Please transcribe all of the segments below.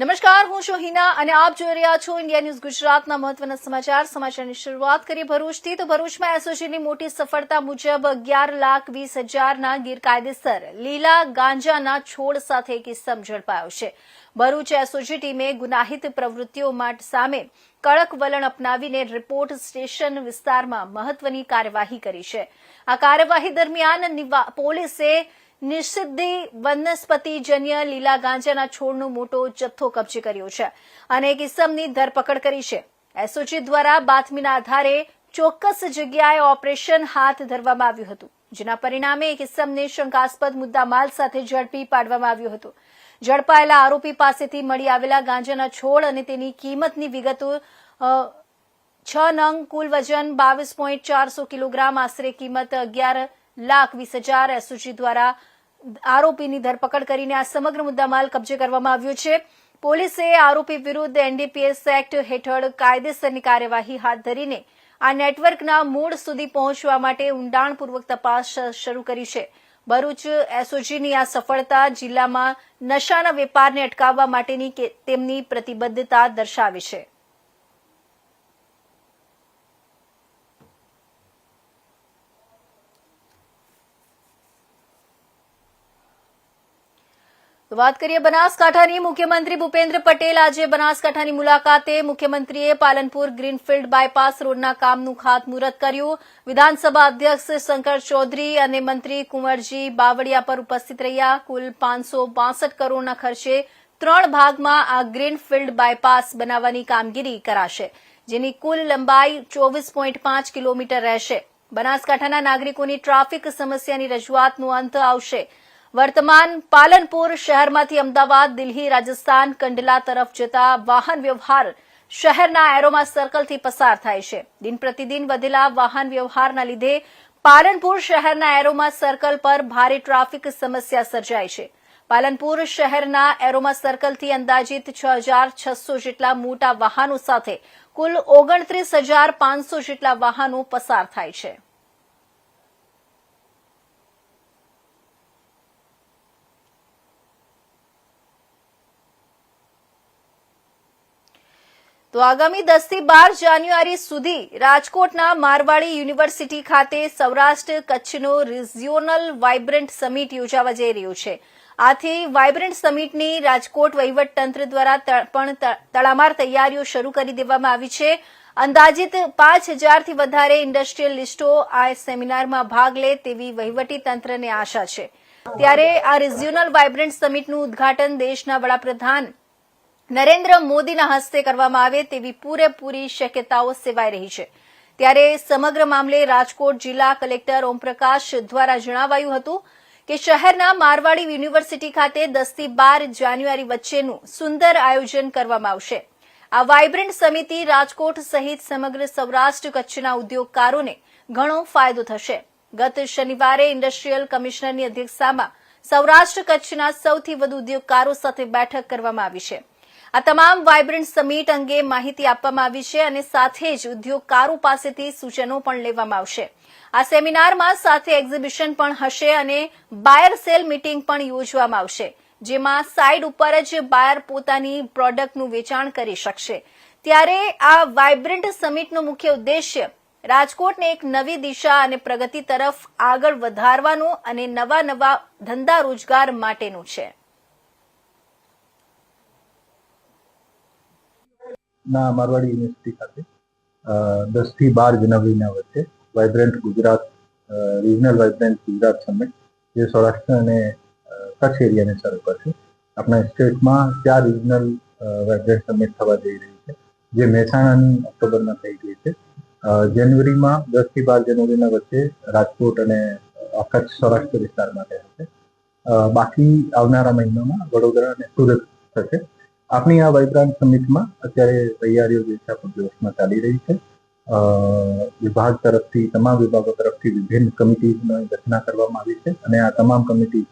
નમસ્કાર, હું શોહિના અને આપ જોઈ રહ્યા છો ઇન્ડિયા ન્યૂઝ ગુજરાતના મહત્વના સમાચાર. સમાચારની શરૂઆત કરીએ ભરૂચથી. તો ભરૂચમાં એસઓજીની મોટી સફળતા મુજબ અગિયાર લાખ વીસ હજારના ગેરકાયદેસર લીલા ગાંજાના છોડ સાથે એક ઇસમ ઝડપાયો છે. ભરૂચ એસઓજી ટીમે ગુનાહિત પ્રવૃત્તિઓ સામે કડક વલણ અપનાવીને રિપોર્ટ સ્ટેશન વિસ્તારમાં મહત્વની કાર્યવાહી કરી છે. આ કાર્યવાહી દરમિયાન પોલીસે નિષિદ્ધિ વનસ્પતિજન્ય લીલા ગાંજાના છોડનો મોટો જથ્થો કબજે કર્યો છે અને એક ઇસમની ધરપકડ કરી છે. એસઓજી દ્વારા બાતમીના આધારે ચોક્કસ જગ્યાએ ઓપરેશન હાથ ધરવામાં આવ્યું હતું, જેના પરિણામે એક ઇસમને શંકાસ્પદ મુદ્દામાલ સાથે ઝડપી પાડવામાં આવ્યું હતું. ઝડપાયેલા આરોપી પાસેથી મળી આવેલા ગાંજાના છોડ અને તેની કિંમતની વિગતો છ નંગ કુલ વજન બાવીસ પોઈન્ટ ચારસો કિલોગ્રામ આશરે કિંમત અગિયાર લાખ વીસ હજાર એસઓજી દ્વારા આરોપીની ધરપકડ કરીને આ સમગ્ર મુદ્દામાલ કબજે કરવામાં આવ્યો છે. પોલીસે આરોપી વિરુદ્ધ એનડીપીએસ એક્ટ હેઠળ કાયદેસરની કાર્યવાહી હાથ ધરીને આ નેટવર્કના મૂળ સુધી પહોંચવા માટે ઊંડાણપૂર્વક તપાસ શરૂ કરી છે. ભરૂચ એસઓજીની આ સફળતા જિલ્લામાં નશાના વેપારને અટકાવવા માટેની તેમની પ્રતિબદ્ધતા દર્શાવે છે. વાત કરીએ બનાસકાંઠાની. મુખ્યમંત્રી ભૂપેન્દ્ર પટેલ આજે બનાસકાંઠાની મુલાકાતે મુખ્યમંત્રીએ પાલનપુર ગ્રીનફિલ્ડ બાયપાસ રોડના કામનું ખાતમુહૂર્ત કર્યું. વિધાનસભા અધ્યક્ષ શંકર ચૌધરી અને મંત્રી કુંવરજી બાવળિયા પર ઉપસ્થિત રહ્યા. કુલ પાંચસો કરોડના ખર્ચે ત્રણ ભાગમાં આ ગ્રીનફિલ્ડ બાયપાસ બનાવવાની કામગીરી કરાશે, જેની કુલ લંબાઈ ચોવીસ કિલોમીટર રહેશે. બનાસકાંઠાના નાગરિકોની ટ્રાફિક સમસ્યાની રજૂઆતનો અંત આવશે. વર્તમાન પાલનપુર શહેરમાંથી અમદાવાદ, દિલ્હી, રાજસ્થાન, કંડલા તરફ જતા વાહન વ્યવહાર શહેરના એરોમા સર્કલથી પસાર થાય છે. દિન પ્રતિદિન વધેલા વાહન વ્યવહારના લીધે પાલનપુર શહેરના એરોમા સર્કલ પર ભારે ટ્રાફિક સમસ્યા સર્જાય છે. પાલનપુર શહેરના એરોમા સર્કલથી અંદાજિત છ હજાર છસો જેટલા મોટા વાહનો સાથે કુલ ઓગણત્રીસ હજાર પાંચસો જેટલા વાહનો પસાર થાય છે. તો આગામી દસથી બાર જાન્યુઆરી સુધી રાજકોટના મારવાડી યુનિવર્સિટી ખાતે સૌરાષ્ટ્ર કચ્છનો રિજિયોનલ વાઇબ્રન્ટ સમિટ યોજાવા જઈ રહ્યું છે. આથી વાઇબ્રન્ટ સમિટની રાજકોટ વહીવટતંત્ર દ્વારા પણ તડામાર તૈયારીઓ શરૂ કરી દેવામાં આવી છે. અંદાજિત પાંચ હજારથી વધારે ઇન્ડસ્ટ્રીયલિસ્ટો આ સેમિનારમાં ભાગ લે તેવી વહીવટી તંત્રને આશા છે. ત્યારે આ રિજિયોનલ વાઇબ્રન્ટ સમિટનું ઉદ્ઘાટન દેશના વડાપ્રધાન નરેન્દ્ર મોદીના હસ્તે કરવામાં આવે તેવી પૂરેપૂરી શક્યતાઓ સેવાઈ રહી છે. ત્યારે સમગ્ર મામલે રાજકોટ જિલ્લા કલેક્ટર ઓમપ્રકાશ દ્વારા જણાવાયું હતું કે શહેરના મારવાડી યુનિવર્સિટી ખાતે દસથી બાર જાન્યુઆરી વચ્ચેનું સુંદર આયોજન કરવામાં આવશે. આ વાઇબ્રન્ટ સમિતિ રાજકોટ સહિત સમગ્ર સૌરાષ્ટ્ર કચ્છના ઉદ્યોગકારોને ઘણો ફાયદો થશે. ગત શનિવારે ઇન્ડસ્ટ્રીયલ કમિશનરની અધ્યક્ષતામાં સૌરાષ્ટ્ર કચ્છના સૌથી વધુ ઉદ્યોગકારો સાથે બેઠક કરવામાં આવી છે. આ તમામ વાયબ્રન્ટ સમિટ અંગે માહિતી આપવામાં આવી છે અને સાથે જ ઉદ્યોગકારો પાસેથી સૂચનો પણ લેવામાં આવશે. આ સેમિનારમાં સાથે એક્ઝિબિશન પણ હશે અને બાયર સેલ મીટિંગ પણ યોજવામાં આવશે, જેમાં સાઇડ ઉપર જ બાયર પોતાની પ્રોડક્ટનું વેચાણ કરી શકશે. ત્યારે આ વાયબ્રન્ટ સમિટનો મુખ્ય ઉદ્દેશ્ય રાજકોટને એક નવી દિશા અને પ્રગતિ તરફ આગળ વધારવાનો અને નવા નવા ધંધા રોજગાર માટેનું છે. ના, મારવાડી યુનિવર્સિટી ખાતે. દસથી બાર જાન્યુઆરીના વચ્ચે vibrant Gujarat regional vibrant Gujarat summit જે સૌરાષ્ટ્ર અને કચ્છ એરિયાને શરૂ કરશે. આપણા સ્ટેટમાં ચાર રિજનલ વાઇબ્રન્ટ સમિટ થવા જઈ રહી છે, જે મહેસાણાની ઓક્ટોબરમાં થઈ ગઈ છે. જાન્યુઆરીમાં દસથી બાર જાન્યુઆરીના વચ્ચે રાજકોટ અને કચ્છ સૌરાષ્ટ્ર વિસ્તાર માટે હશે. બાકી આવનારા મહિનામાં વડોદરા અને સુરત થશે. આપણી આ વાઇબ્રાન્ટ સમિટમાં અત્યારે તૈયારીઓ જે છે જોશમાં ચાલી રહી છે. વિભાગ તરફથી, તમામ વિભાગો તરફથી વિભિન્ન કમિટીની રચના કરવામાં આવી છે અને આ તમામ કમિટી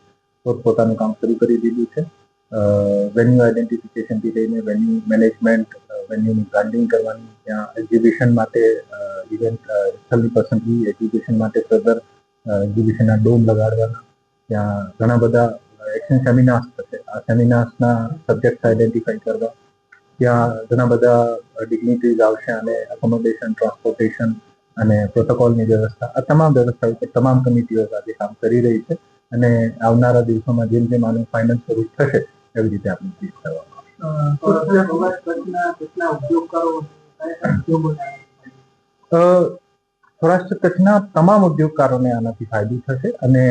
પોતપોતાનું કામ શરૂ કરી દીધું છે. વેન્યુ આઈડેન્ટિફિકેશનથી લઈને વેન્યુ મેનેજમેન્ટ વેન્યુની બ્રાન્ડિંગ કરવાની, ત્યાં એક્ઝિબિશન માટે ઇવેન્ટ સ્થળની પસંદગી, એક્ઝિબિશન માટે ફર્ધર એક્ઝિબિશનના ડોમ લગાડવાના, ત્યાં ઘણા બધા એક્શન સેમિનાર્સ થશે. આ સેમિનાર્સના સબ્જેક્ટ આઈડેન્ટિફાઈ કરવા. ત્યાં ઘણા બધા ડિગ્નિટીઝ આવશે અને અકોમોડેશન ટ્રાન્સપોર્ટેશન અને પ્રોટોકોલની વ્યવસ્થા. આ તમામ વ્યવસ્થા ઉપર તમામ કમિટીઓ આજે કામ કરી રહી છે અને આવનારા દિવસોમાં જેમ જેમ આનું ફાઇનલ સ્વરૂપ થશે એવી રીતે આપણે ચીજ કરવામાં સૌરાષ્ટ્ર કચ્છના તમામ ઉદ્યોગકારોને આનાથી ફાયદો થશે અને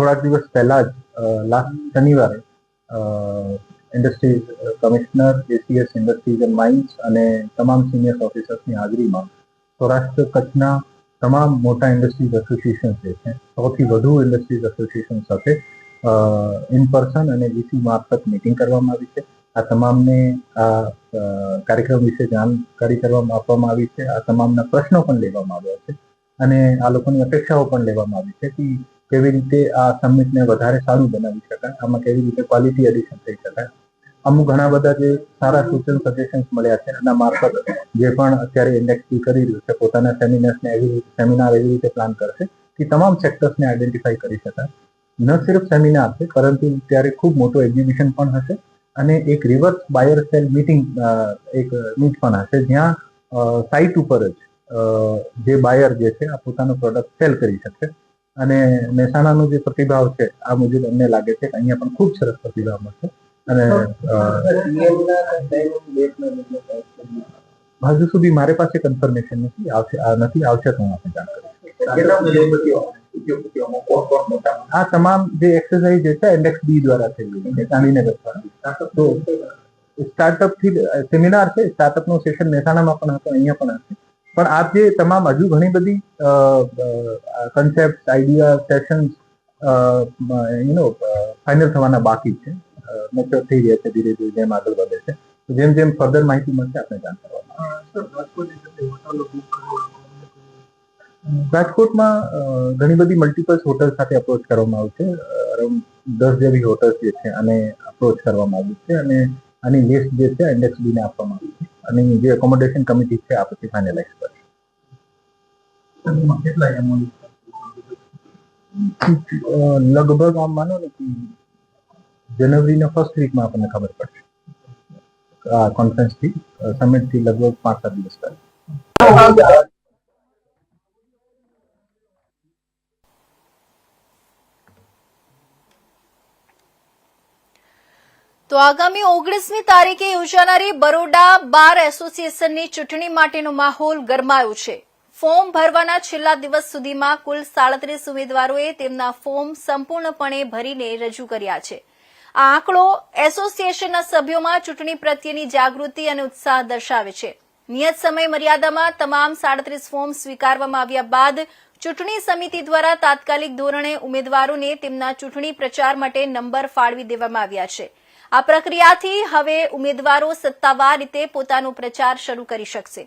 થોડાક દિવસ પહેલા જ લાસ્ટ શનિવારે industries commissioner ACS industries and mines અને તમામ સિનિયર ઓફિસર્સની હાજરીમાં સૌરાષ્ટ્ર કચ્છના તમામ મોટા ઇન્ડસ્ટ્રીઝ એસોસિએશન જે છે, સૌથી વધુ ઇન્ડસ્ટ્રીઝ એસોસિએશન સાથે ઇન પર્સન અને વીસી મારફત મિટિંગ કરવામાં આવી છે. આ તમામને આ કાર્યક્રમ વિશે જાણકારી કરવામાં આપવામાં આવી છે. આ તમામના પ્રશ્નો પણ લેવામાં આવ્યા છે. અને આ લોકોની અપેક્ષાઓ પણ લેવામાં આવી છે કે કેવી રીતે આ સમિટને વધારે સારું બનાવી શકાય, આમાં કેવી રીતે ક્વોલિટી એડિશન થઈ શકાય. અમુક ઘણા બધા જે સારા સૂચન સજેશન્સ મળ્યા છે, એના મારફત જે પણ અત્યારે ઇન્ડેક્સી કરી રહ્યું છે, પોતાના સેમિનાર્સને એવી રીતે સેમિનાર એવી રીતે પ્લાન કરશે કે તમામ સેક્ટર્સને આઈડેન્ટિફાઈ કરી શકાય. ન સિર્ફ સેમિનાર છે, પરંતુ ત્યારે ખૂબ મોટો એક્ઝિબિશન પણ હશે અને એક રિવર્સ બાયર સેલ મીટિંગ એક મીટ પણ હશે. જ્યાં સાઇટ ઉપર જ જે બાયર જે છે, આ પોતાનો પ્રોડક્ટ સેલ કરી શકશે. અને મહેસાણાનો જે પ્રતિભાવ છે આ મુજબ અમને લાગે છે કે અહીંયા પણ ખૂબ સરસ પ્રતિભાવ મળશે અને હજુ સુધી મારી પાસે કન્ફર્મેશન નથી આવશે નથી આવશે તો હું આપને જાણ કરીશ આ તમામ જે એક્સરસાઇઝ છે એન્ડેક્સ બી દ્વારા થઈ રહી છે ગાંધીનગર તો સ્ટાર્ટઅપથી સેમિનાર છે સ્ટાર્ટઅપનું સેશન મહેસાણામાં પણ હતો અહીંયા પણ હશે. પણ આ જે તમામ હજુ ઘણી બધી concept idea session you know final થવાના બાકી છે. મેચ્યોર થઈ રહ્યા છે ધીરે ધીરે જેમ આગળ વધે છે. જેમ જેમ ફર્ધર માહિતી મળશે આપણે જાણ કરવામાં રાજકોટમાં ઘણી બધી મલ્ટીપલ્સ હોટલ સાથે અપ્રોચ કરવામાં આવશે. અરાઉન્ડ દસ જેવી હોટલ્સ જે છે અને અપ્રોચ કરવામાં આવી છે અને આની લિસ્ટ જે છે ઇન્ડેક્સ બીને આપવામાં આવી છે. અને જે એકોમોડેશન કમિટી છે આ પછી ફાઇનલાઇઝ કરશે લગભગ આમ માનો ને કે જનવરીના ફર્સ્ટ વીકમાં આપણને ખબર પડશે. આ કોન્ફરન્સથી સમિટથી લગભગ પાંચ સાત દિવસ પહેલા. આગામી ઓગણીસમી તારીખે યોજાનારી બરોડા બાર એસોસિએશનની ચૂંટણી માટેનો માહોલ ગરમાયો છે. ફોર્મ ભરવાના છેલ્લા દિવસ સુધીમાં કુલ સાડત્રીસ ઉમેદવારોએ તેમના ફોર્મ સંપૂર્ણપણે ભરીને રજૂ કર્યા છે. આ આંકડો એસોસિએશનના સભ્યોમાં ચૂંટણી પ્રત્યેની જાગૃતિ અને ઉત્સાહ દર્શાવે છે. નિયત સમય મર્યાદામાં તમામ સાડત્રીસ ફોર્મ સ્વીકારવામાં આવ્યા બાદ ચૂંટણી સમિતિ દ્વારા તાત્કાલિક ધોરણે ઉમેદવારોને તેમના ચૂંટણી પ્રચાર માટે નંબર ફાળવી દેવામાં આવ્યા છે. આ પ્રક્રિયાથી હવે ઉમેદવારો સત્તાવાર રીતે પોતાનો પ્રચાર શરૂ કરી શકશે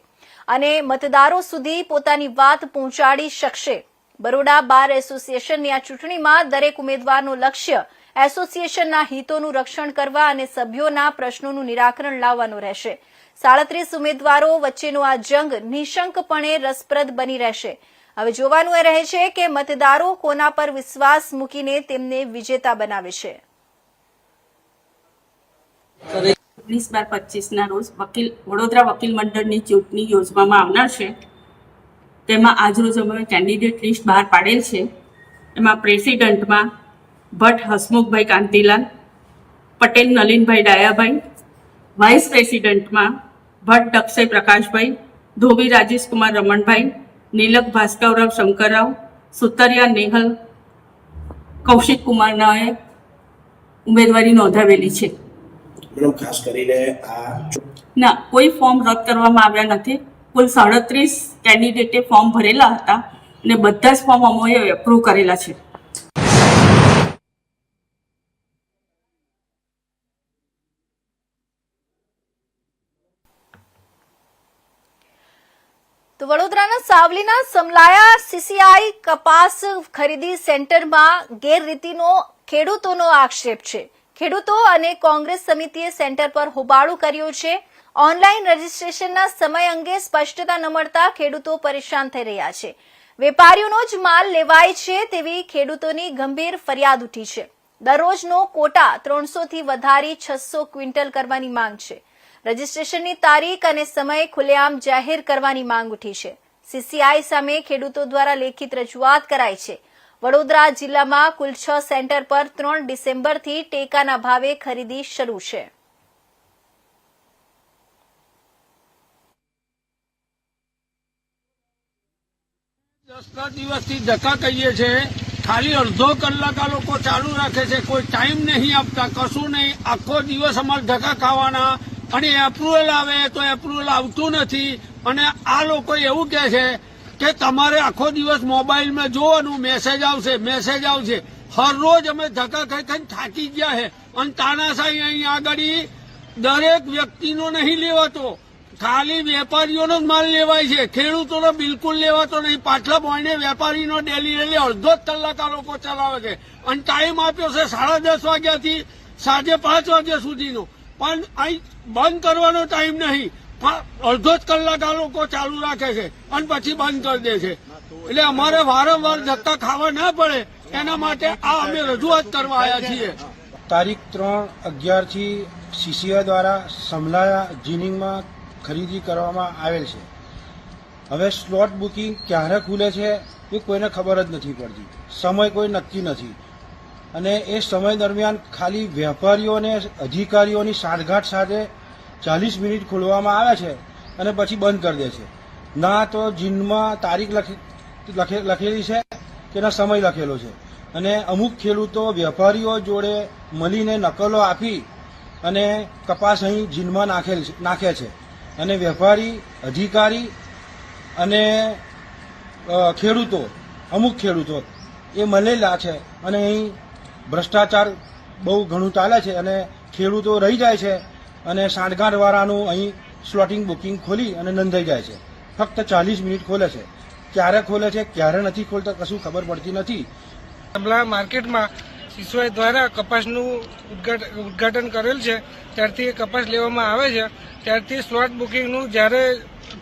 અને મતદારો સુધી પોતાની વાત પહોંચાડી શકશે. બરોડા બાર એસોસિએશનની આ ચૂંટણીમાં દરેક ઉમેદવારનું લક્ષ્ય એસોસિએશનના હિતોનું રક્ષણ કરવા અને સભ્યોના પ્રશ્નોનું નિરાકરણ લાવવાનું રહેશે. સાડત્રીસ ઉમેદવારો વચ્ચેનો આ જંગ નિશંકપણે રસપ્રદ બની રહેશે. હવે જોવાનું એ રહે છે કે મતદારો કોના પર વિશ્વાસ મૂકીને તેમને વિજેતા બનાવે છે. ઓગણીસ બાર પચીસના રોજ વકીલ, વડોદરા વકીલ મંડળની ચૂંટણી યોજવામાં આવનાર છે. તેમાં આજરોજ અમે કેન્ડિડેટ લિસ્ટ બહાર પાડેલ છે. એમાં પ્રેસિડન્ટમાં ભટ્ટ, હસમુખભાઈ કાંતિલાલ, પટેલ, નલિનભાઈ ડાયાભાઈ, વાઇસ પ્રેસિડન્ટમાં ભટ્ટ, અક્ષય પ્રકાશભાઈ, ધોબી, રાજેશકુમાર રમણભાઈ, નીલક ભાસ્કરરાવ, શંકરરાવ, સુતરિયા નેહલ કૌશિક કુમારનાએ ઉમેદવારી નોંધાવેલી છે. મેડમ ખાસ કરીને આ ના કોઈ ફોર્મ રદ કરવામાં આવ્યા નથી. કુલ સાડત્રીસ કેન્ડિડેટે ફોર્મ ભરેલા હતા અને બધા જ ફોર્મ અમોએ એપ્રુવ કરેલા છે. તો વડોદરાના સાવલીના સમલાયા સીસીઆઈ કપાસ ખરીદી સેન્ટરમાં ગેરરીતિનો ખેડૂતોનો આક્ષેપ છે. ખેડૂતો અને કોંગ્રેસ સમિતિએ સેન્ટર પર હોબાળો કર્યો છે. ઓનલાઈન રજીસ્ટ્રેશનના સમય અંગે સ્પષ્ટતા ન મળતા ખેડૂતો પરેશાન થઈ રહ્યા છે. વેપારીઓનો જ માલ લેવાય છે તેવી ખેડૂતોની ગંભીર ફરિયાદ ઉઠી છે. દરરોજનો કોટા ત્રણસોથી વધારી છસો ક્વિન્ટલ કરવાની માંગ છે. રજીસ્ટ્રેશનની તારીખ અને સમય ખુલ્લેઆમ જાહેર કરવાની માંગ ઉઠી છે. સીસીઆઈ સામે ખેડૂતો દ્વારા લેખિત રજૂઆત કરાઈ છે. વડોદરા જિલ્લામાં કુલ છ સેન્ટર પર ત્રણ ડિસેમ્બરથી ટેકાના ભાવે ખરીદી શરૂ છે. દસ દસ દિવસથી ધક્કા કહીએ છે. ખાલી અડધો કલાક આ લોકો ચાલુ રાખે છે. કોઈ ટાઈમ નહીં આપતા, કશું નહીં. આખો દિવસ અમારે ધક્કા ખાવાના. અને એપ્રુવલ આવે તો એપ્રુવલ આવતું નથી. અને આ લોકો એવું કહે છે કે તમારે આખો દિવસ મોબાઈલમાં જોવાનું મેસેજ આવશે મેસેજ આવશે. હરરોજ અમે ધક્કા ખાઈ ખાઈને થાકી ગયા છે અને તાનાશાહી અહીં આગળ દરેક વ્યક્તિનો નહીં લેવાતો. ખાલી વેપારીઓનો જ માલ લેવાય છે. ખેડૂતોનો બિલકુલ લેવાતો નહીં. પાછલા પોઈન્ટે વેપારીનો ડેલી રેલી અડધો જ કલાક આ લોકો ચલાવે છે. અને ટાઈમ આપ્યો છે સાડા દસ વાગ્યાથી સાંજે પાંચ વાગ્યા સુધીનો. પણ અહીં બંધ કરવાનો ટાઈમ નહીં. અડધો જ કલાક આ લોકો ચાલુ રાખે છે અને પછી બંધ કરી દે છે. એટલે અમારે વારંવાર ધક્કા ખાવા ના પડે, એના માટે આ અમે રજૂઆત કરવા આવ્યા છીએ. તારીખ ત્રણ અગિયારથી સીસીઆઈ દ્વારા સમલાયા જીનિંગમાં ખરીદી કરવામાં આવેલ છે. હવે સ્લોટ બુકિંગ ક્યારે ખુલે છે એ કોઈને ખબર જ નથી પડતી. સમય કોઈ નક્કી નથી. અને એ સમય દરમિયાન ખાલી વેપારીઓ અને અધિકારીઓની સાંઠગાંઠ સાથે ચાલીસ મિનિટ ખોલવામાં આવે છે અને પછી બંધ કરી દે છે. ના તો જીનમાં તારીખ લખી લખે- લખેલી છે કે ના સમય લખેલો છે. અને અમુક ખેડૂતો વેપારીઓ જોડે મળીને નકલો આપી અને કપાસ અહીં જીનમાં નાખેલ નાખે છે. અને વેપારી, અધિકારી અને ખેડૂતો, અમુક ખેડૂતો એ મળેલા છે અને અહીં ભ્રષ્ટાચાર બહુ ઘણું ચાલે છે અને ખેડૂતો રહી જાય છે અને સાંઠગાંઠવાળાનું અહીં સ્લોટિંગ બુકિંગ ખોલી અને નોંધાઈ જાય છે. ફક્ત ચાલીસ મિનિટ ખોલે છે. ક્યારે ખોલે છે, ક્યારે નથી ખોલતા, કશું ખબર પડતી નથી. કમલા માર્કેટમાં સિસોય દ્વારા કપાસનું ઉદઘાટન ઉદ્ઘાટન કરેલ છે. ત્યારથી એ કપાસ લેવામાં આવે છે. ત્યારથી સ્લોટ બુકિંગનું જ્યારે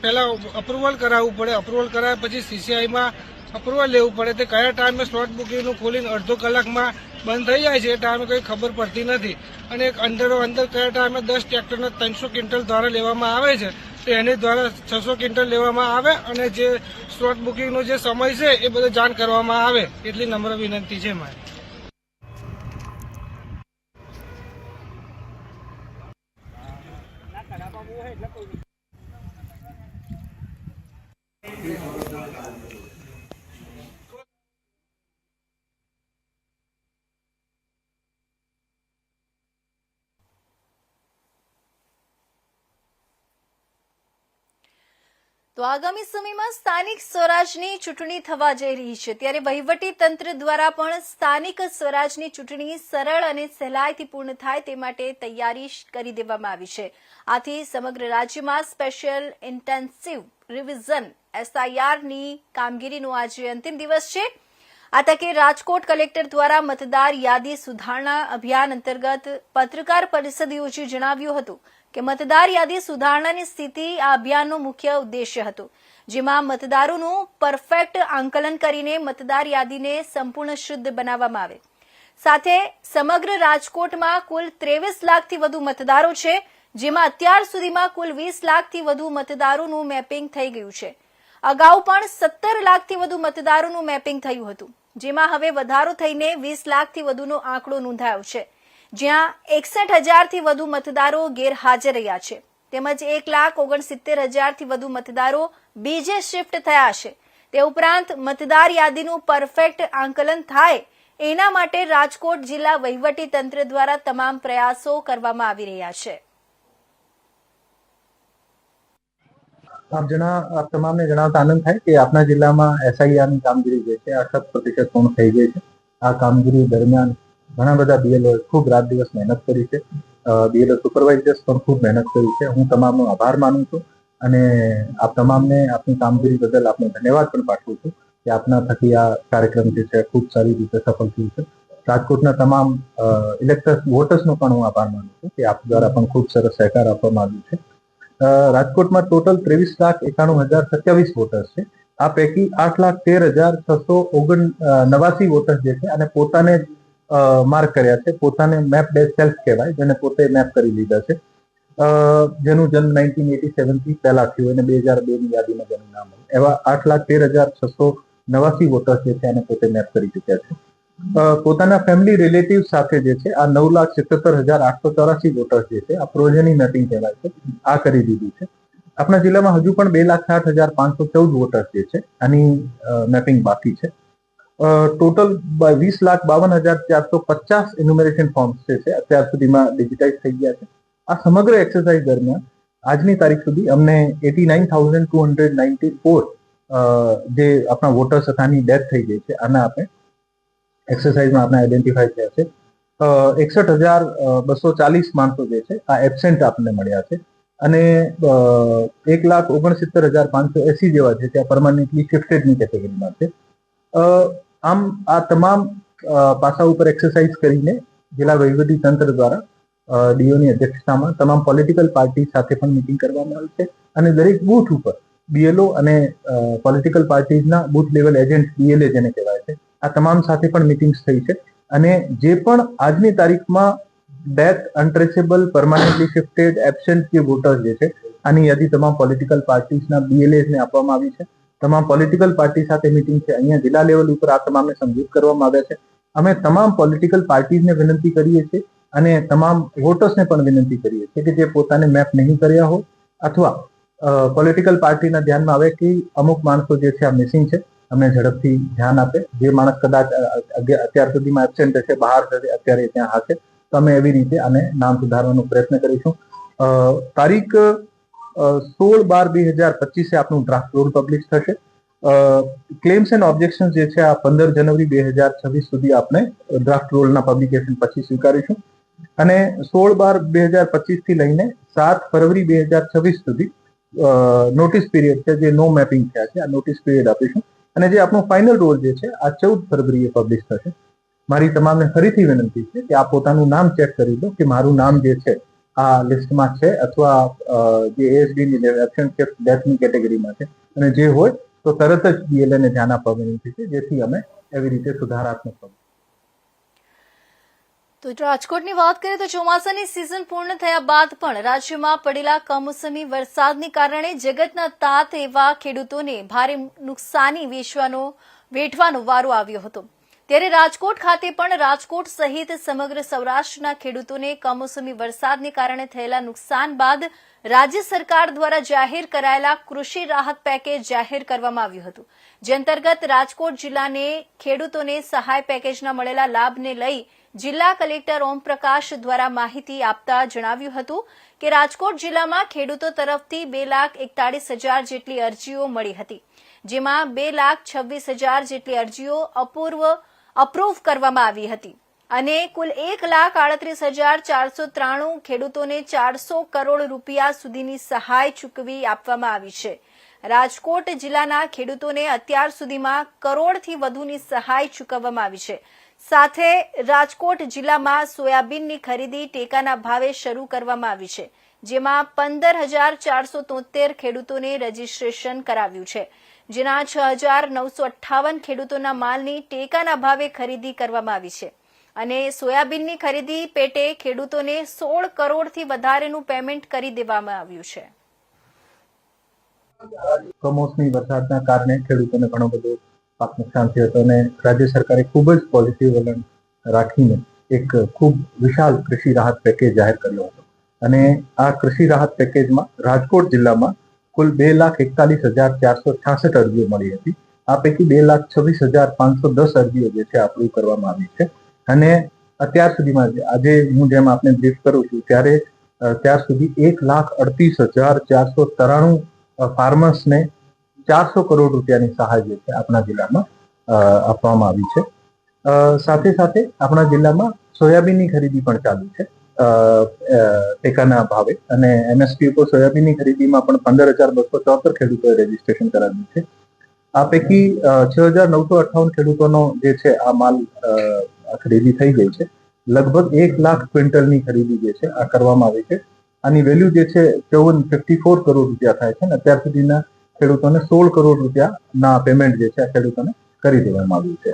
પહેલાં અપ્રુવલ કરાવવું પડે અપ્રુવલ કરાવ્યા પછી સીસીઆઈમાં અપ્રુવલ લેવું પડે, તે કયા ટાઈમે સ્લોટ બુકિંગનું ખોલીને અડધો કલાકમાં બંધ થઈ જાય છે એ ટાઈમે કંઈ ખબર પડતી નથી. અને એક અંદરો અંદર કયા ટાઈમે દસ ટ્રેક્ટરના ત્રણસો ક્વિન્ટલ દ્વારા લેવામાં આવે છે, તો એની દ્વારા છસો ક્વિન્ટલ લેવામાં આવે અને જે સ્લોટ બુકિંગનો જે સમય છે એ બધો જાણ કરવામાં આવે, એટલી નમ્ર વિનંતી છે મારી. તો આગામી સમયમાં સ્થાનિક સ્વરાજની ચૂંટણી થવા જઈ રહી છે. ત્યારે વહીવટી તંત્ર દ્વારા પણ સ્થાનિક સ્વરાજની ચૂંટણી સરળ અને સહેલાઈથી પૂર્ણ થાય તે માટે તૈયારી કરી દેવામાં આવી છે. આથી સમગ્ર રાજ્યમાં સ્પેશિયલ ઇન્ટેન્સિવ રિવિઝન એસઆઈઆરની કામગીરીનો આજે અંતિમ દિવસ છે. આ તકે રાજકોટ કલેક્ટર દ્વારા મતદાર યાદી સુધારણા અભિયાન અંતર્ગત પત્રકાર પરિષદ યોજી જણાવ્યું હતું. કે મતદાર યાદી સુધારણાની સ્થિતિ આ અભિયાનનો મુખ્ય ઉદ્દેશ્ય હતો, જેમાં મતદારોનું પરફેક્ટ આંકલન કરીને મતદાર યાદીને સંપૂર્ણ શુદ્ધ બનાવવામાં આવે. સાથે સમગ્ર રાજકોટમાં કુલ ત્રેવીસ લાખથી વધુ મતદારો છે, જેમાં અત્યાર સુધીમાં કુલ વીસ લાખથી વધુ મતદારોનું મેપિંગ થઈ ગયું છે. અગાઉ પણ સત્તર લાખથી વધુ મતદારોનું મેપિંગ થયું હતું, જેમાં હવે વધારો થઈને વીસ લાખથી વધુનો આંકડો નોંધાયો છે. જ્યાં એકસઠ હજારથી વધુ મતદારો ગેરહાજર રહ્યા છે. તેમજ એક લાખ ઓગણસિત્તેર હજારથી વધુ મતદારો બીજે શિફ્ટ થયા છે. તે ઉપરાંત મતદાર યાદીનું પરફેક્ટ આંકલન થાય એના માટે રાજકોટ જિલ્લા વહીવટી દ્વારા તમામ પ્રયાસો કરવામાં આવી રહ્યા છે. આપ જણા, આપ તમામને જણાવતા આનંદ થાય કે આપના જિલ્લામાં એસઆઈઆરની કામગીરી જે છે, અડસઠ પ્રતિશત પૂર્ણ થઈ ગઈ છે. આ કામગીરી દરમિયાન ઘણા બધા બીએલઓ ખૂબ રાત દિવસ મહેનત કરી છે. બીએલઓ સુપરવાઇઝર્સ પણ ખૂબ મહેનત કરી છે. હું તમામનો આભાર માનું છું અને આપ તમામને, આપની કામગીરી બદલ આપને ધન્યવાદ પણ પાઠવું છું કે આપના થકી આ કાર્યક્રમ જે છે ખૂબ સારી રીતે સફળ થયું છે. રાજકોટના તમામ ઇલેક્ટર્સ વોટર્સનો પણ હું આભાર માનું છું કે આપ દ્વારા પણ ખૂબ સરસ સહકાર આપવામાં આવ્યો છે. રાજકોટમાં ટોટલ ત્રેવીસ લાખ એકાણું હજાર સત્યાવીસ વોટર્સ છે. આ પૈકી આઠ લાખ તેર હજાર છસો ઓગણ નવાસી વોટર્સ જે છે અને પોતાને માર્ક કર્યા છે. પોતાને મેપ ડે સેલ્ફ કહેવાય, જેને પોતે મેપ કરી લીધા છે. જેનું જન્મ નાઇન્ટીન એટી સેવનથી પહેલા થયું અને બે હજાર બેની યાદીમાં જેનું નામ એવા આઠ લાખ તેર હજાર છસો નવાસી વોટર્સ જે છે, એને પોતે મેપ કરી ચૂક્યા છે. પોતાના ફેમિલી રિલેટિવ સાથે જે છે, આ નવ લાખ સિત્તેર હજાર આઠસો ચોરાસી વોટર્સ જે છે, આ પ્રોજેની મેપિંગ કહેવાય છે. આ કરી દીધું છે. આપણા જિલ્લામાં હજુ પણ બે લાખ સાઠ હજાર પાંચસો ચૌદ વોટર્સ જે છે, આની મેપિંગ બાકી છે. ટોટલ વીસ લાખ બાવન હજાર ચારસો પચાસ ઇન્યુમરેશન ફોર્મ્સ જે છે, અત્યાર સુધીમાં ડિજિટાઇઝ થઈ ગયા છે. આ સમગ્ર એક્સરસાઇઝ દરમિયાન, આજની તારીખ સુધી અમને eighty nine thousand two hundred ninety four જે આપણા વોટર્સ હતાની ડેથ થઈ ગઈ છે, આના આપણે એક્સરસાઇઝમાં આપણે આઈડેન્ટિફાઈ થયા છે. એકસઠ હજાર બસો ચાલીસ માણસો જે છે, આ એબસેન્ટ આપણને મળ્યા છે. અને એક લાખ ઓગણસિત્તેર હજાર પાંચસો એસી જેવા છે ત્યાં પરમાનન્ટલી શિફ્ટેડની કેટેગરીમાં છે. આમ આ તમામ પાસા ઉપર એક્સરસાઇઝ કરીને જિલ્લા વહીવટી તંત્ર દ્વારા ડીઓની અધ્યક્ષતામાં તમામ પોલિટિકલ પાર્ટી સાથે પણ મિટિંગ કરવામાં આવશે અને દરેક બૂથ ઉપર બીએલઓ અને પોલિટિકલ પાર્ટીઝના બૂથ લેવલ એજન્ટ બીએલએ જેને કહેવાય છે, આ તમામ સાથે પણ મિટિંગ્સ થઈ છે અને જે પણ આજની તારીખમાં death untraceable permanently shifted absent જે વોટર્સ જે છે, આની યાદી તમામ પોલિટિકલ પાર્ટીઝના બીએલએસને આપવામાં આવી છે. તમામ પોલિટિકલ પાર્ટી સાથે મિટિંગ છે. અહીંયા જિલ્લા લેવલ ઉપર આ તમામને સમજૂત કરવામાં આવ્યા છે. અમે તમામ પોલિટિકલ પાર્ટીઝને વિનંતી કરીએ છીએ અને તમામ વોટર્સને પણ વિનંતી કરીએ છીએ કે જે પોતાને મેપ નહીં કર્યા હોય અથવા પોલિટિકલ પાર્ટીના ધ્યાનમાં આવે કે અમુક માણસો જે છે આ મિસિંગ છે, અમને ઝડપથી ધ્યાન આપે. જે માણસ કદાચ અત્યાર સુધીમાં એબસેન્ટ હશે, બહાર હશે, અત્યારે ત્યાં હશે, તો અમે એવી રીતે આને નામ સુધારવાનો પ્રયત્ન કરીશું. તારીખ સોળ બાર બે હજાર પચીસે આપનું ડ્રાફ્ટ રોલ પબ્લિશ થશે. ક્લેમ્સ એન્ડ ઓબ્જેક્શન જે છે આ પંદર જનવરી બે હજાર છવ્વીસ સુધી આપણે ડ્રાફ્ટ રોલના પબ્લિકેશન પછી સ્વીકારીશું. અને સોળ બાર બે હજાર પચીસથી લઈને સાત ફરવરી બે હજાર છવ્વીસ સુધી નોટિસ પીરિયડ છે, જે નો મેપિંગ થયા છે, આ નોટિસ પીરિયડ આપીશું. અને જે આપણો ફાઇનલ રોલ જે છે, આ ચૌદ ફરવરીએ પબ્લિશ થશે. મારી તમામને ફરીથી વિનંતી છે કે આ પોતાનું નામ ચેક કરી લો કે મારું નામ જે છે આ લિસ્ટમાં છે અથવા જે એએસડી ની એબસેન્ટ ડેથની કેટેગરીમાં છે. અને જે હોય તો તરત જ બીએલએને ધ્યાન આપવા વિનંતી છે, જેથી અમે એવી રીતે સુધારાત્મક પગલાં તો રાજકોટની વાત કરીએ તો ચોમાસાની સિઝન પૂર્ણ થયા બાદ પણ રાજ્યમાં પડેલા કમોસમી વરસાદને કારણે જગતના તાત એવા ખેડૂતોને ભારે નુકસાની વેચવાનો, વેઠવાનો વારો આવ્યો હતો. ત્યારે રાજકોટ ખાતે પણ રાજકોટ સહિત સમગ્ર સૌરાષ્ટ્રના ખેડૂતોને કમોસમી વરસાદને કારણે થયેલા નુકસાન બાદ રાજ્ય સરકાર દ્વારા જાહેર કરાયેલા કૃષિ રાહત પેકેજ જાહેર કરવામાં આવ્યું હતું, જે અંતર્ગત રાજકોટ જિલ્લાને ખેડૂતોને સહાય પેકેજના મળેલા લાભને લઈ જિલ્લા કલેક્ટર ઓમપ્રકાશ દ્વારા માહિતી આપતા જણાવ્યું હતું કે રાજકોટ જિલ્લામાં ખેડૂતો તરફથી બે લાખ એકતાળીસ હજાર જેટલી અરજીઓ મળી હતી, જેમાં બે લાખ છવ્વીસ હજાર જેટલી અરજીઓ અપૂર્વ અપ્રૂવ કરવામાં આવી હતી. અને કુલ એક લાખ આડત્રીસ હજાર ચારસો ત્રાણું ખેડૂતોને ચારસો કરોડ રૂપિયા સુધીની સહાય ચૂકવી આપવામાં આવી છે. રાજકોટ જિલ્લાના ખેડૂતોને અત્યાર સુધીમાં કરોડથી વધુની સહાય ચૂકવવામાં આવી છે. સાથે રાજકોટ જિલ્લામાં સોયાબીનની ખરીદી ટેકાના ભાવે શરૂ કરવામાં આવી છે, જેમાં પંદર હજાર ચારસો તોતેર ખેડૂતોને રજીસ્ટ્રેશન કરાવ્યું છે. જેના છ હજાર નવસો અઠ્ઠાવન ખેડૂતોના માલની ટેકાના ભાવે ખરીદી કરવામાં આવી છે. અને સોયાબીનની ખરીદી પેટે ખેડૂતોને સોળ કરોડથી વધારેનું પેમેન્ટ કરી દેવામાં આવ્યું છે. કમોસમી વરસાદના કારણે ખેડૂતોને ઘણો બધો પાક નુકસાન થયું હતું અને રાજ્ય સરકારે ખૂબ જ પોઝિટિવ વલણ રાખીને એક ખૂબ વિશાળ કૃષિ રાહત પેકેજ જાહેર કર્યો હતો. અને આ કૃષિ રાહત પેકેજમાં રાજકોટ જિલ્લામાં કુલ બે લાખ એકતાલીસ હજાર ચારસો છાસઠ અરજીઓ મળી હતી. આ પૈકી બે લાખ છવ્વીસ હજાર પાંચસો દસ અરજીઓ જે છે અપ્રૂવ કરવામાં આવી છે. અને અત્યાર સુધીમાં આજે હું જેમ આપને બ્રીફ કરું છું, ત્યારે ત્યાર સુધી એક લાખ અડતીસ હજાર ચારસો ત્રાણું ફાર્મર્સને ચારસો કરોડ રૂપિયાની સહાય જે છે, આપણા જિલ્લામાં આપવામાં આવી છે. સાથે સાથે આપણા જિલ્લામાં સોયાબીનની ખરીદી પણ ચાલુ છે. ટેકાના ભાવે. અને એમએસપી ઉપર સોયાબીનની ખરીદીમાં પણ પંદર હજાર બસો ચોહત્તર ખેડૂતોએ રજીસ્ટ્રેશન કરાવ્યું છે. આ પૈકી છ હજાર નવસો અઠ્ઠાવન ખેડૂતોનો જે છે આ માલ ખરીદી થઈ ગઈ છે. લગભગ એક લાખ ક્વિન્ટલની ખરીદી જે છે આ કરવામાં આવી છે. આની વેલ્યુ જે છે ચૌવન ફિફ્ટી ફોર કરોડ રૂપિયા થાય છે અને અત્યાર સુધીના ખેડૂતોને સોળ કરોડ રૂપિયાના પેમેન્ટ જે છે આ ખેડૂતોને કરી દેવામાં આવ્યું છે.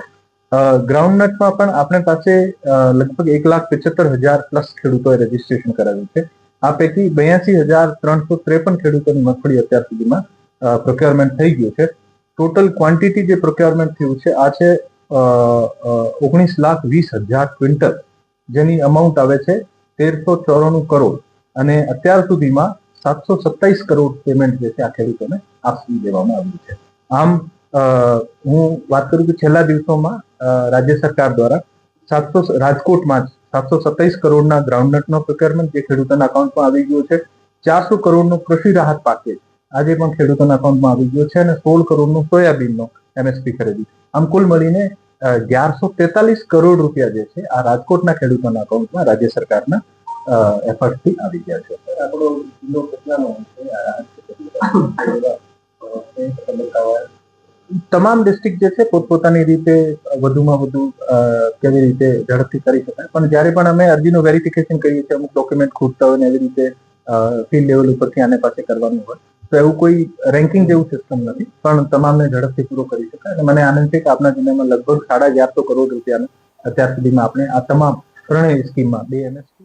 ગ્રાઉન્ડનટમાં પણ આપણી પાસે લગભગ એક લાખ પિછોતેર હજાર પ્લસ ખેડૂતોએ રજીસ્ટ્રેશન કરાવ્યું છે. આ પૈકી બ્યાસી હજાર ત્રણસો ત્રેપન ખેડૂતોની મગફળી અત્યાર સુધીમાં પ્રોક્યોરમેન્ટ થઈ ગયું છે. ટોટલ ક્વોન્ટિટી જે પ્રોક્યોરમેન્ટ થયું છે, આ છે ઓગણીસ લાખ વીસ હજાર ક્વિન્ટલ, જેની અમાઉન્ટ આવે છે તેરસો ચોરાણું કરોડ. અને અત્યાર સુધીમાં સાતસો સત્તાવીસ કરોડ પેમેન્ટ જે છે, આ ખેડૂતોને આપી દેવામાં આવ્યું છે. આમ હું વાત કરું કે છેલ્લા દિવસોમાં રાજ્ય સરકાર દ્વારા સાતસો રાજકોટમાં સાતસો સત્તાવીસ કરોડના ગ્રાઉન્ડનટનો પ્રોક્યોરમેન્ટ જે ખેડૂતોના અકાઉન્ટમાં આવી ગયો છે ચારસો કરોડનો કૃષિ રાહત પાકેજ આજે પણ ખેડૂતોના અકાઉન્ટમાં આવી ગયો છે અને સોળ કરોડનું સોયાબીનનો એમએસપી ખરીદી આમ કુલ મળીને અગિયારસો તેતાલીસ કરોડ રૂપિયા જે છે આ રાજકોટના ખેડૂતોના અકાઉન્ટમાં રાજ્ય સરકારના એફર્ટથી આવી ગયા છે આપણો જિલ્લો કેટલાનો છે તમામ ડિસ્ટ્રિક્ટ જે છે પોતપોતાની રીતે વધુમાં વધુ કેવી રીતે ઝડપથી કરી શકાય. પણ જ્યારે પણ અમે અરજીનું વેરિફિકેશન કરીએ છીએ, અમુક ડોક્યુમેન્ટ ખૂટતા હોય ને એવી રીતે ફિલ્ડ લેવલ ઉપરથી આને પાસે કરવાનું હોય, તો એવું કોઈ રેન્કિંગ જેવું સિસ્ટમ નથી. પણ તમામને ઝડપથી પૂરો કરી શકાય. અને મને આનંદ છે કે આપણા જિલ્લામાં લગભગ સાડા અગિયારસો કરોડ રૂપિયાનું અત્યાર સુધીમાં આપણે આ તમામ ત્રણેય સ્કીમમાં બે એમએસપી અને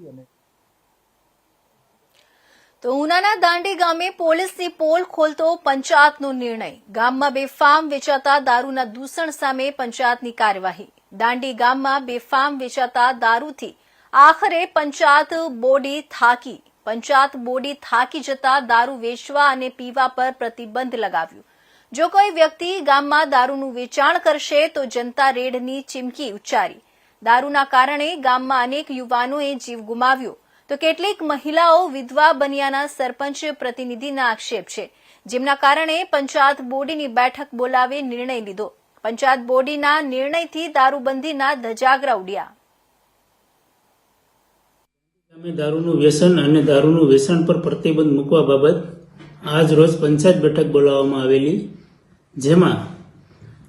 તો ઉનાના દાંડી ગામે પોલીસની પોલ ખોલતો પંચાયતનો નિર્ણય. ગામમાં બેફામ વેચાતા દારૂના દૂષણ સામે પંચાયતની કાર્યવાહી. દાંડી ગામમાં બેફામ વેચાતા દારૂથી આખરે પંચાયત બોડી થાકી. પંચાયત બોડી થાકી જતા દારૂ વેચવા અને પીવા પર પ્રતિબંધ લગાવ્યું. જો કોઈ વ્યક્તિ ગામમાં દારૂનું વેચાણ કરશે તો જનતા રેડની ચીમકી ઉચ્ચારી. દારૂના કારણે ગામમાં અનેક યુવાનોએ જીવ ગુમાવ્યો. તો કેટલીક મહિલાઓ વિધવા બન્યાના સરપંચ પ્રતિનિધિના આક્ષેપ છે. જેમના કારણે પંચાયત બોર્ડની બેઠક બોલાવી નિર્ણય લીધો. પંચાયત બોર્ડના નિર્ણયથી દારૂબંધીના ધજાગરા ઉડ્યા. અમે દારૂનું વ્યસન અને દારૂનું વેચાણ પર પ્રતિબંધ મૂકવા બાબત આજ રોજ પંચાયત બેઠક બોલાવવામાં આવેલી. જેમાં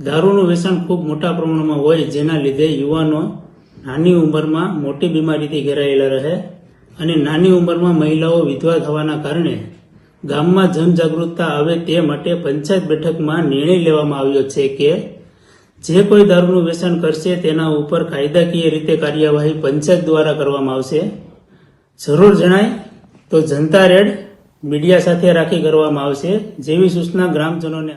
દારૂનું વેસણ ખૂબ મોટા પ્રમાણમાં હોય, જેના લીધે યુવાનો નાની ઉંમરમાં મોટી બીમારીથી ઘેરાયેલા રહે. અને નાની ઉંમરમાં મહિલાઓ વિધવા થવાના કારણે ગામમાં જનજાગૃતતા આવે તે માટે પંચાયત બેઠકમાં નિર્ણય લેવામાં આવ્યો છે કે જે કોઈ દારૂનું વ્યસન કરશે તેના ઉપર કાયદાકીય રીતે કાર્યવાહી પંચાયત દ્વારા કરવામાં આવશે. જરૂર જણાય તો જનતા રેડ મીડિયા સાથે રાખી કરવામાં આવશે જેવી સૂચના ગ્રામજનોને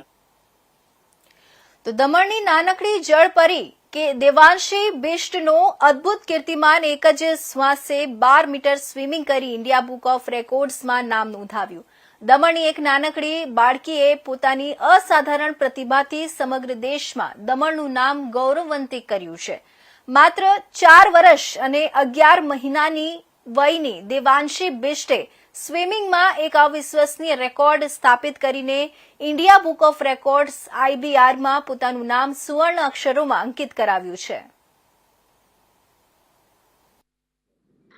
તો દમણની નાનકડી જળપરી કે દેવાંશી બિષ્ટનો અદ્ભુત કીર્તિમાન એક જ શ્વાસે બાર મીટર સ્વિમિંગ કરી ઇન્ડિયા બુક ઓફ રેકોર્ડ્સમાં નામ નોંધાવ્યું. દમણની એક નાનકડી બાળકીએ પોતાની અસાધારણ પ્રતિભાથી સમગ્ર દેશમાં દમણનું નામ ગૌરવવંતિત કર્યું છે. માત્ર ચાર વર્ષ અને અગિયાર મહિનાની વયની દેવાંશી બિષ્ટે સ્વિમિંગમાં એક અવિશ્વસનીય રેકોર્ડ સ્થાપિત કરીને ઇન્ડિયા બુક ઓફ રેકોર્ડ્સ આઈબીઆરમાં પોતાનું નામ સુવર્ણ અક્ષરોમાં અંકિત કરાવ્યું છે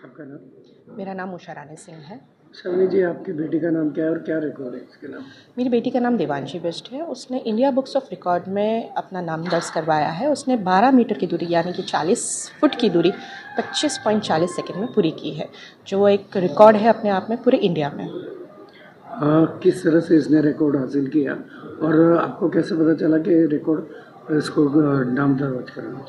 आपका नाम मेरा नाम उषा रानी सिंह है सवनी जी आपकी बेटी का नाम क्या है और क्या रिकॉर्ड है इसके नाम मेरी बेटी का नाम देवांशी बिष्ट है उसने इंडिया बुक्स ऑफ रिकॉर्ड में अपना नाम दर्ज करवाया है उसने 12 मीटर की दूरी यानी कि 40 फुट की दूरी 25.40 सेकंड में पूरी की है जो एक रिकॉर्ड है अपने आप में पूरे इंडिया में। आ, किस तरह से इसने रिकॉर्ड हासिल किया? और आपको कैसे पता चला कि रिकॉर्ड इसको नाम दर्ज करना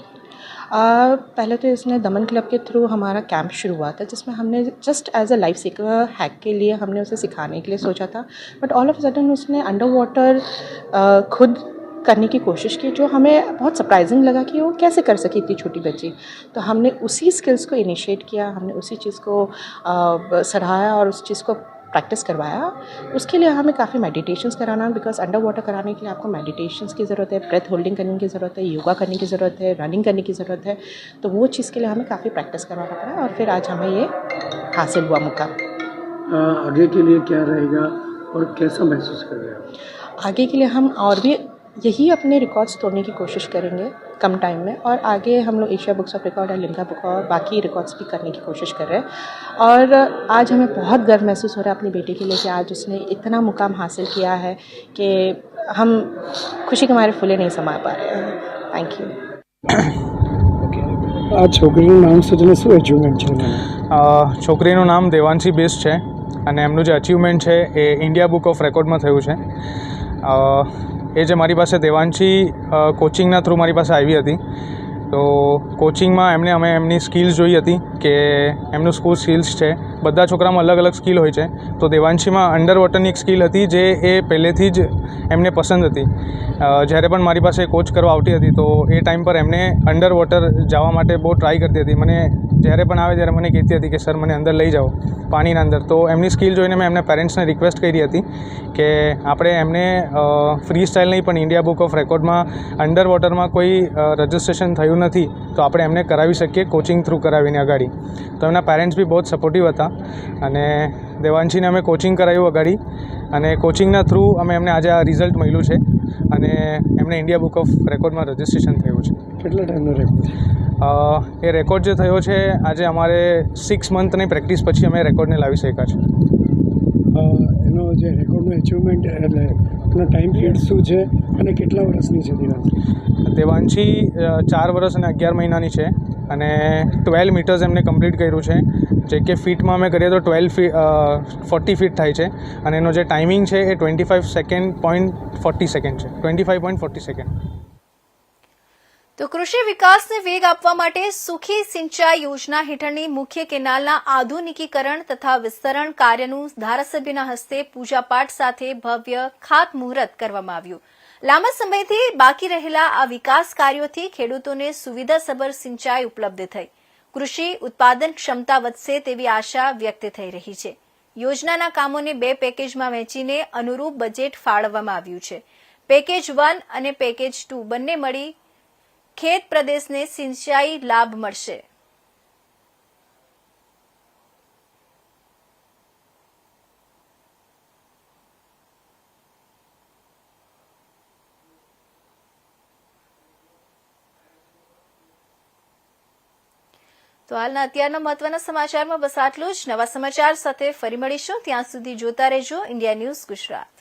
आ, पहले तो इसने दमन क्लब के थ्रू हमारा कैंप शुरू हुआ था जिसमें हमने just as a life seeker hack के लिए हमने उसे सिखाने के लिए सोचा था। बट ऑल ऑफ़ सडन उसने अंडर वाटर खुद करने की कोशिश की जो हमें बहुत सरप्राइजिंग लगा कि वो कैसे कर सकी इतनी छोटी बच्ची। तो हमने उसी स्किल्स को इनिशिएट किया हमने उसी चीज़ को सराहाया और उस चीज़ को प्रैक्टिस करवाया। उसके लिए हमें काफ़ी मेडिटेशंस कराना बिकॉज़ अंडर वाटर कराने के लिए आपको मेडिटेशंस की ज़रूरत है ब्रेथ होल्डिंग करने की ज़रूरत है योगा करने की ज़रूरत है रनिंग करने की ज़रूरत है। तो वो चीज़ के लिए हमें काफ़ी प्रैक्टिस करवाना पड़ा और फिर आज हमें ये हासिल हुआ मौका। आगे के लिए क्या रहेगा और कैसा महसूस कर रहे हैं आगे के लिए हम और भी यही अपने रिकॉर्ड्स तोड़ने की कोशिश करेंगे कम टाइम में और आगे हम लोग एशिया बुक्स ऑफ रिकॉर्ड और लिम्का बुक और बाकी रिकॉर्ड्स भी करने की कोशिश कर रहे हैं और आज हमें बहुत गर्व महसूस हो रहा है अपनी बेटी के लिए कि आज उसने इतना मुकाम हासिल किया है कि हम खुशी के मारे फूले नहीं समा पा रहे हैं थैंक यू આ છોકરીનું નામ શું છે ને શું અચીવમેન્ટ છે એનામાં? અ, છોકરીનું નામ દેવાંશી બેસ્ટ છે અને એમનું જે અચીવમેન્ટ છે એ ઇન્ડિયા બુક ઓફ રેકોર્ડમાં થયું છે અ, એ જે મારી પાસે દેવાંશી કોચિંગના થ્રુ મારી પાસે આવી હતી. તો કોચિંગમાં એમને અમે એમની સ્કિલ્સ જોઈ હતી કે એમનું સ્કૂલ સ્કિલ્સ છે. બધા છોકરામાં અલગ અલગ સ્કિલ હોય છે. તો દેવાંશીમાં અંડર વોટરની એક સ્કિલ હતી જે એ પહેલેથી જ એમને પસંદ હતી. જ્યારે પણ મારી પાસે કોચ કરવા આવતી હતી તો એ ટાઈમ પર એમને અંડર વોટર જવા માટે બહુ ટ્રાય કરતી હતી. મને જ્યારે પણ આવે ત્યારે મને કહેતી હતી કે, સર, મને અંદર લઈ જાઓ પાણીના અંદર. તો એમની સ્કિલ જોઈને મેં એમના પેરેન્ટ્સને રિક્વેસ્ટ કરી હતી કે, આપણે એમને ફ્રી સ્ટાઇલ નહીં, પણ ઇન્ડિયા બુક ઓફ રેકોર્ડમાં અંડર વોટરમાં કોઈ રજિસ્ટ્રેશન થયું નથી, તો આપણે એમને કરાવી શકીએ કોચિંગ થ્રુ કરાવીને અગાડી. તો એમના પેરેન્ટ્સ બી બહુ જ સપોર્ટિવ હતા. અને દેવાંશીને અમે કોચિંગ કરાવ્યું અગાડી. અને કોચિંગના થ્રુ અમે એમને આજે આ રિઝલ્ટ મળ્યું છે. અને એમને ઇન્ડિયા બુક ઓફ રેકોર્ડમાં રજિસ્ટ્રેશન થયું છે. કેટલા ટાઈમનો રેકોર્ડ એ રેકોર્ડ જે થયો છે આજે અમારે સિક્સ મંથની પ્રેક્ટિસ પછી અમે રેકોર્ડને લાવી શક્યા છે. એનો જે રેકોર્ડનું એચિવમેન્ટ એટલે એનો ટાઈમ પીરિયડ શું છે અને કેટલા વર્ષની છે દેવાંશી દેવાંશી ચાર વર્ષ અને અગિયાર મહિનાની છે અને ટ્વેલ્વ મીટર્સ એમને કમ્પ્લીટ કર્યું છે. જે કે ફીટમાં અમે કરીએ તો ટ્વેલ્વ ફી ફોર્ટી ફીટ થાય છે અને એનો જે ટાઈમિંગ છે એ twenty five second point forty second છે. Twenty five point forty second તો કૃષિ વિકાસને વેગ આપવા માટે સુખી સિંચાઈ યોજના હેઠળની મુખ્ય કેનાલના આધુનિકીકરણ તથા વિસ્તરણ કાર્યનું ધારાસભ્યના હસ્તે પૂજાપાઠ સાથે ભવ્ય ખાતમુહૂર્ત કરવામાં આવ્યું. લાંબા સમયથી બાકી રહેલા આ વિકાસ કાર્યોથી ખેડૂતોને સુવિધાસભર સિંચાઈ ઉપલબ્ધ થઈ. કૃષિ ઉત્પાદન ક્ષમતા વધશે તેવી આશા વ્યક્ત થઈ રહી છે. યોજનાના કામોને બે પેકેજમાં વહેંચીને અનુરૂપ બજેટ ફાળવવામાં આવ્યું છે. પેકેજ વન અને પેકેજ ટુ બંને મળી ખેત પ્રદેશને સિંચાઈ લાભ મળશે. તો હાલના અત્યારના મહત્વના સમાચારમાં બસ આટલું જ. નવા સમાચાર સાથે ફરી મળીશું. ત્યાં સુધી જોતા રહેજો. India news Gujarat.